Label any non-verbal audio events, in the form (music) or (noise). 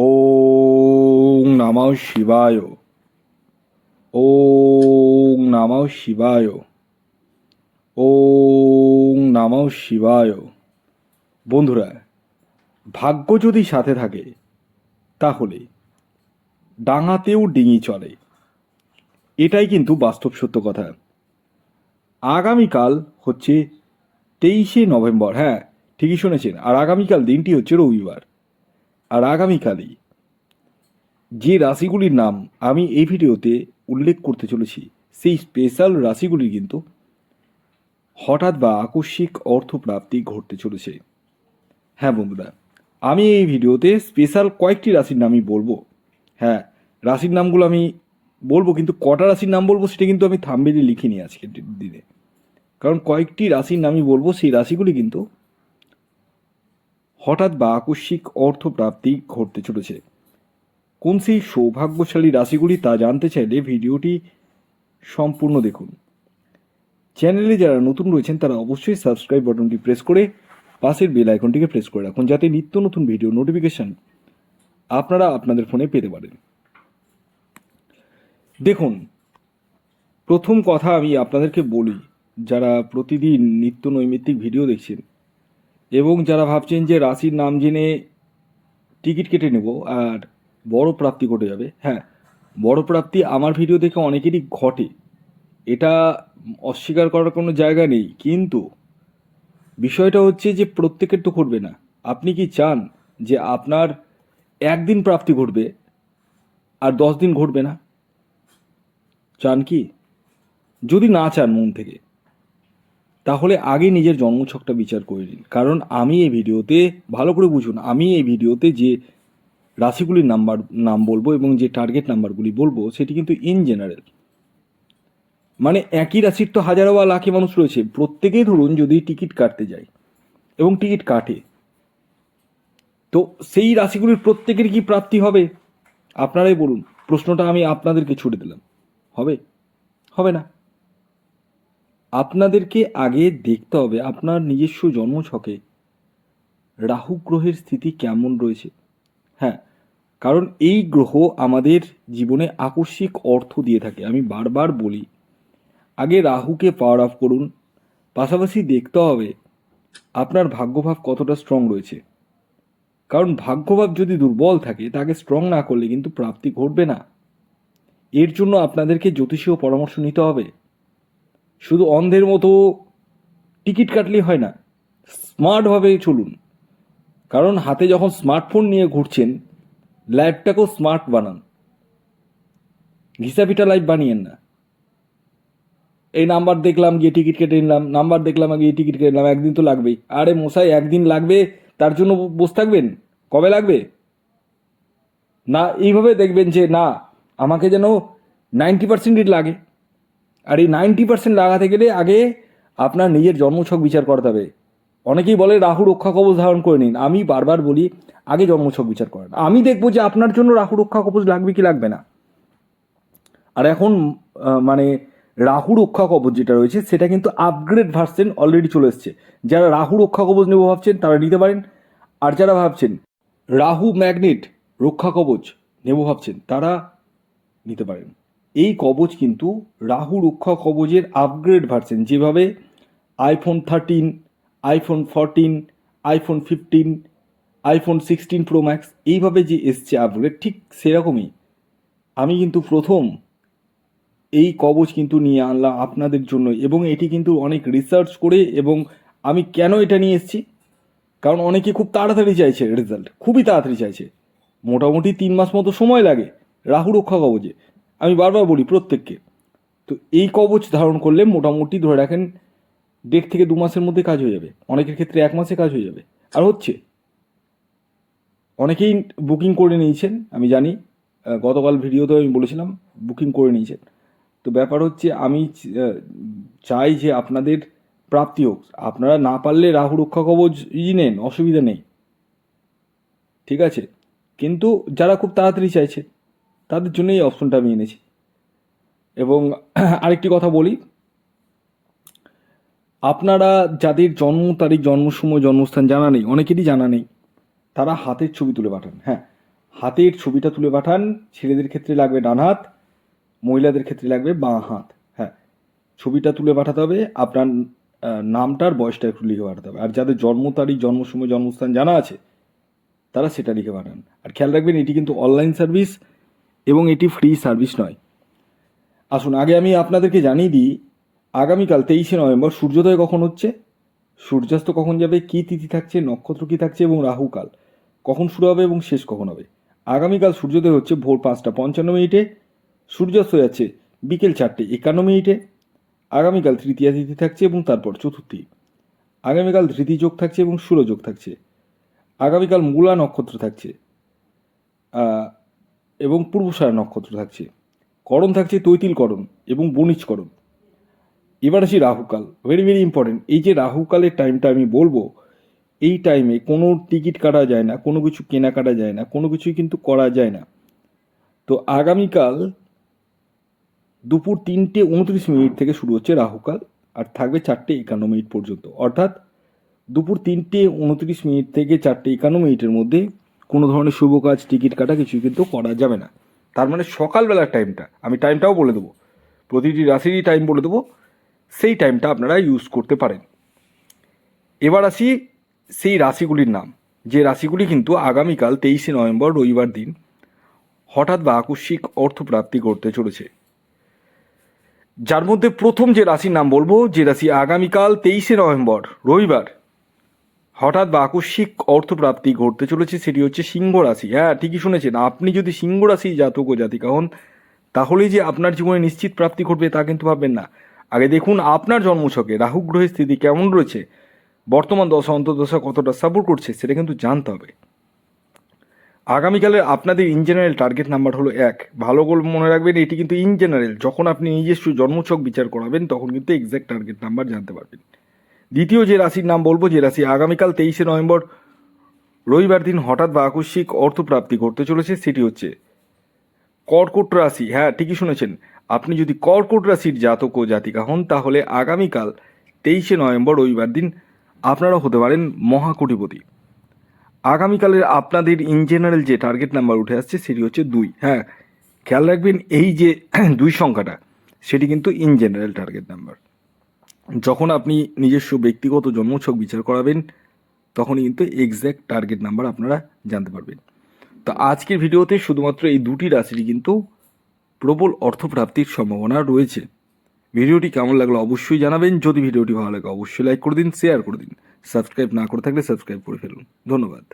ওং নমঃ শিবায়। ওং নমঃ শিবায়। ওং নমঃ শিবায়। বন্ধুরা, ভাগ্য যদি সাথে থাকে, তাহলে ডাঙাতেও ডিঙি চলে। এটাই কিন্তু বাস্তব সত্য কথা। আগামীকাল হচ্ছে তেইশে নভেম্বর হ্যাঁ ঠিকই শুনেছেন। আর আগামীকাল দিনটি হচ্ছে রবিবার। আর আগামীকালই যে রাশিগুলির নাম আমি এই ভিডিওতে উল্লেখ করতে চলেছি, সেই স্পেশাল রাশিগুলির কিন্তু হঠাৎ বা আকস্মিক অর্থপ্রাপ্তি ঘটতে চলেছে। হ্যাঁ বন্ধুরা, আমি এই ভিডিওতে স্পেশাল কয়েকটি রাশির নামই বলব। হ্যাঁ রাশির নামগুলো আমি বলব, কিন্তু কটা রাশির নাম বলব সেটা কিন্তু আমি থাম্বেলে লিখিনি আজকের দিনে। কারণ কয়েকটি রাশির নামই বলব, সেই রাশিগুলি কিন্তু হঠাৎ বা আকস্মিক অর্থপ্রাপ্তি ঘটতে চলেছে। কোন সেই সৌভাগ্যশালী রাশিগুলি তা জানতে চাইলে ভিডিওটি সম্পূর্ণ দেখুন। চ্যানেলে যারা নতুন রয়েছেন, তারা অবশ্যই সাবস্ক্রাইব বাটনটি প্রেস করে পাশের বেল আইকনটিকে প্রেস করে রাখুন, যাতে নিত্য নতুন ভিডিও নোটিফিকেশান আপনারা আপনাদের ফোনে পেতে পারেন। দেখুন, প্রথম কথা আমি আপনাদেরকে বলি, যারা প্রতিদিন নিত্য নৈমিত্তিক ভিডিও দেখছেন এবং যারা ভাবছেন যে রাশির নাম জেনে টিকিট কেটে নেব আর বড় প্রাপ্তি ঘটে যাবে হ্যাঁ বড় প্রাপ্তি আমার ভিডিও দেখে অনেকেরই ঘটে। এটা অস্বীকার করার কোনো জায়গা নেই, কিন্তু বিষয়টা হচ্ছে যে প্রত্যেকের তো ঘটবে না। আপনি কি চান যে আপনার একদিন প্রাপ্তি ঘটবে আর দশ দিন ঘটবে না? চান কি? যদি না চান মন থেকে। তাহলে আগে নিজের জন্মছকটা বিচার করে নিন। কারণ আমি এই ভিডিওতে, ভালো করে বুঝুন, আমি এই ভিডিওতে যে রাশিগুলির নাম্বার, নাম বলব এবং যে টার্গেট নাম্বারগুলি বলব, সেটি কিন্তু ইন জেনারেল মানে একই রাশির তো হাজারো বা লাখে মানুষ রয়েছে। প্রত্যেকেই ধরুন যদি টিকিট কাটতে যায় এবং টিকিট কাটে, তো সেই রাশিগুলির প্রত্যেকের কি প্রাপ্তি হবে? আপনারাই বলুন। প্রশ্নটা আমি আপনাদেরকে ছুড়ে দিলাম। হবে? হবে না? আপনাদেরকে আগে দেখতে হবে আপনার নিজস্ব জন্মছকে রাহু গ্রহের স্থিতি কেমন রয়েছে। হ্যাঁ কারণ এই গ্রহ আমাদের জীবনে আকস্মিক অর্থ দিয়ে থাকে, আমি বারবার বলি। আগে রাহুকে পাওয়ার অফ করুন, পাশাপাশি দেখতে হবে আপনার ভাগ্যভাব কতটা স্ট্রং রয়েছে। কারণ ভাগ্যভাব যদি দুর্বল থাকে, তাকে স্ট্রং না করলে কিন্তু প্রাপ্তি ঘটবে না। এর জন্য আপনাদেরকে জ্যোতিষীয় পরামর্শ নিতে হবে। শুধু অন্ধের মতো টিকিট কাটলেই হয় না স্মার্টভাবে চলুন। কারণ হাতে যখন স্মার্টফোন নিয়ে ঘুরছেন লাইফটাকেও স্মার্ট বানান। ঘিসাপিটা লাইফ বানিয়েন না। এই নাম্বার দেখলাম, গিয়ে টিকিট কেটে নিলাম নাম্বার দেখলাম, গিয়ে টিকিট কেটে নিলাম, একদিন তো লাগবেই। আরে মশাই, একদিন লাগবে, তার জন্য বসে থাকবেন? কবে লাগবে? না, এইভাবে দেখবেন যে না, আমাকে যেন নাইনটি পার্সেন্টই লাগে। আর এই নাইনটি পার্সেন্ট লাগাতে গেলে আগে আপনার নিজের জন্মছক বিচার করতে হবে। অনেকেই বলে, রাহু রক্ষা কবচ ধারণ করে নিন। আমি বারবার বলি, আগে জন্মছক বিচার করেন। আমি দেখব যে আপনার জন্য রাহু রক্ষা কবচ লাগবে কি লাগবে না। আর এখন মানে রাহু রক্ষা কবচ যেটা রয়েছে, সেটা কিন্তু আপগ্রেড ভার্সেন অলরেডি চলে এসছে। যারা রাহু রক্ষা কবচ নেব ভাবছেন, তারা নিতে পারেন। আর যারা ভাবছেন রাহু ম্যাগনেট রক্ষা কবচ নেব ভাবছেন, তারা নিতে পারেন। এই কবচ কিন্তু রাহু রক্ষা কবচের আপগ্রেড ভার্সন যেভাবে iPhone thirteen iPhone fourteen iPhone fifteen iPhone sixteen pro max এইভাবে যে এসছে আপগ্রেড ঠিক সেরকমই। আমি কিন্তু প্রথম এই কবচ কিন্তু নিয়ে আনলাম আপনাদের জন্য, এবং এটি কিন্তু অনেক রিসার্চ করে, এবং আমি কেন এটা নিয়ে এসেছি? কারণ অনেকে খুব তাড়াতাড়ি চাইছে রেজাল্ট খুবই তাড়াতাড়ি চাইছে। মোটামুটি তিন মাস মতো সময় লাগে রাহু রক্ষা কবচে। আমি বারবার বলি প্রত্যেককে, তো এই কবচ ধারণ করলে মোটামুটি ধরে রাখেন দেড় থেকে দু মাসের মধ্যে কাজ হয়ে যাবে। অনেকের ক্ষেত্রে এক মাসে কাজ হয়ে যাবে। আর হচ্ছে, অনেকেই বুকিং করে নিয়েছেন, আমি জানি গতকাল ভিডিওতে আমি বলেছিলাম, বুকিং করে নিয়েছেন। তো ব্যাপার হচ্ছে, আমি চাই যে আপনাদের প্রাপ্তি হোক। আপনারা না পারলে রাহু রক্ষা কবচ ই নেন, অসুবিধা নেই। ঠিক আছে? কিন্তু যারা খুব তাড়াতাড়ি চাইছে তাদের জন্য এই অপশনটা আমি এনেছি। এবং (clears throat) আরেকটি কথা বলি। আপনারা যাদের জন্ম তারিখ জন্ম সময় জন্মস্থান জানা নেই, অনেকেরই জানা নেই, তারা হাতের ছবি তুলে পাঠান হ্যাঁ। হাতের ছবিটা তুলে পাঠান, ছেলেদের ক্ষেত্রে লাগবে ডান হাত, মহিলাদের ক্ষেত্রে লাগবে বাঁ হাত হ্যাঁ। ছবিটা তুলে পাঠাতে হবে, আপনার নামটার বয়সটা একটু লিখে পাঠাতে হবে। আর যাদের জন্ম তারিখ জন্ম সময় জন্মস্থান জানা আছে, তারা সেটা লিখে পাঠান। আর খেয়াল রাখবেন, এটি কিন্তু অনলাইন সার্ভিস এবং এটি ফ্রি সার্ভিস নয়। আসুন, আগে আমি আপনাদেরকে জানিয়ে দিই, আগামীকাল তেইশে নভেম্বর সূর্যোদয় কখন হচ্ছে? সূর্যাস্ত কখন যাবে? কী তিথি থাকছে? নক্ষত্র কী থাকছে? এবং রাহুকাল কখন শুরু হবে এবং শেষ কখন হবে? আগামীকাল সূর্যোদয় হচ্ছে ভোর পাঁচটা পঞ্চান্ন মিনিটে, সূর্যাস্ত যাচ্ছে বিকেল চারটে একান্ন মিনিটে, আগামীকাল তৃতীয়া তিথি থাকছে এবং তারপর চতুর্থী। আগামীকাল ধৃতি যোগ থাকছে এবং সুরযোগ থাকছে। আগামীকাল মূলা নক্ষত্র থাকছে। এবং পূর্বসারা নক্ষত্র থাকছে। করণ থাকছে তৈতিল করণ এবং বণিজ করণ এবার আসি রাহুকাল। ভেরি ভেরি ইম্পর্টেন্ট এই যে রাহুকালের টাইমটা আমি বলব, এই টাইমে কোনো টিকিট কাটা যায় না, কোনো কিছু কেনা কাটা যায় না, কোনো কিছুই কিন্তু করা যায় না। তো আগামীকাল দুপুর তিনটে উনত্রিশ মিনিট থেকে শুরু হচ্ছে রাহুকাল আর থাকবে চারটে একান্ন মিনিট পর্যন্ত। অর্থাৎ দুপুর তিনটে উনত্রিশ মিনিট থেকে চারটে একান্ন মিনিটের মধ্যে কোনো ধরনের শুভ কাজ, টিকিট কাটা কিছুই কিন্তু করা যাবে না। তার মানে সকালবেলার টাইমটা আমি টাইমটাও বলে দেবো। প্রতিটি রাশিরই টাইম বলে দেবো। সেই টাইমটা আপনারা ইউজ করতে পারেন। এবার আসি সেই রাশিগুলির নাম। যে রাশিগুলি কিন্তু আগামীকাল তেইশে নভেম্বর, রবিবার দিন হঠাৎ বা আকস্মিক অর্থপ্রাপ্তি করতে চলেছে। যার মধ্যে প্রথম যে রাশির নাম বলব, যে রাশি আগামীকাল তেইশে নভেম্বর, রবিবার হঠাৎ বা আকস্মিক অর্থপ্রাপ্তি ঘটতে চলেছে সেটি হচ্ছে সিংহ রাশি। হ্যাঁ ঠিকই শুনেছেন। আপনি যদি সিংহ রাশি জাতক ও জাতিকা হন তাহলেই যে আপনার জীবনে নিশ্চিত প্রাপ্তি ঘটবে তা কিন্তু ভাববেন না। আগে দেখুন আপনার জন্মছকে রাহু গ্রহের স্থিতি কেমন রয়েছে, বর্তমান দশা, অন্তর্দশা কতটা সাপোর্ট করছে সেটা কিন্তু জানতে হবে। আগামীকালের আপনাদের ইন জেনারেল টার্গেট নাম্বার হলো এক। ভালো করে মনে রাখবেন, এটি কিন্তু ইন জেনারেল যখন আপনি নিজস্ব জন্মছক বিচার করাবেন, তখন কিন্তু এক্স্যাক্ট টার্গেট নাম্বার জানতে পারবেন। দ্বিতীয় যে রাশির নাম বলব, যে রাশি আগামীকাল তেইশে নভেম্বর, রবিবার দিন হঠাৎ বা আকস্মিক অর্থপ্রাপ্তি করতে চলেছে, সেটি হচ্ছে কর্কট রাশি। হ্যাঁ ঠিকই শুনেছেন। আপনি যদি কর্কট রাশির জাতক ও জাতিকা হন, তাহলে আগামীকাল তেইশে নভেম্বর, রবিবার দিন আপনারা হতে পারেন মহাকোটিপতি। আগামীকালের আপনাদের ইন জেনারেল যে টার্গেট নাম্বার উঠে আসছে, সেটি হচ্ছে দুই। হ্যাঁ খেয়াল রাখবেন, এই যে (clears throat) দুই সংখ্যাটা, সেটি কিন্তু ইন জেনারেল টার্গেট নাম্বার যখন আপনি নিজস্ব ব্যক্তিগত জন্মছক বিচার করাবেন, তখনই কিন্তু এক্স্যাক্ট টার্গেট নাম্বার আপনারা জানতে পারবেন। তো আজকের ভিডিওতে শুধুমাত্র এই দুটি রাশিরই কিন্তু প্রবল অর্থপ্রাপ্তির সম্ভাবনা রয়েছে। ভিডিওটি কেমন লাগল অবশ্যই জানাবেন। যদি ভিডিওটি ভালো লাগে, অবশ্যই লাইক করে দিন শেয়ার করে দিন। সাবস্ক্রাইব না করে থাকলে সাবস্ক্রাইব করে ফেলুন। ধন্যবাদ।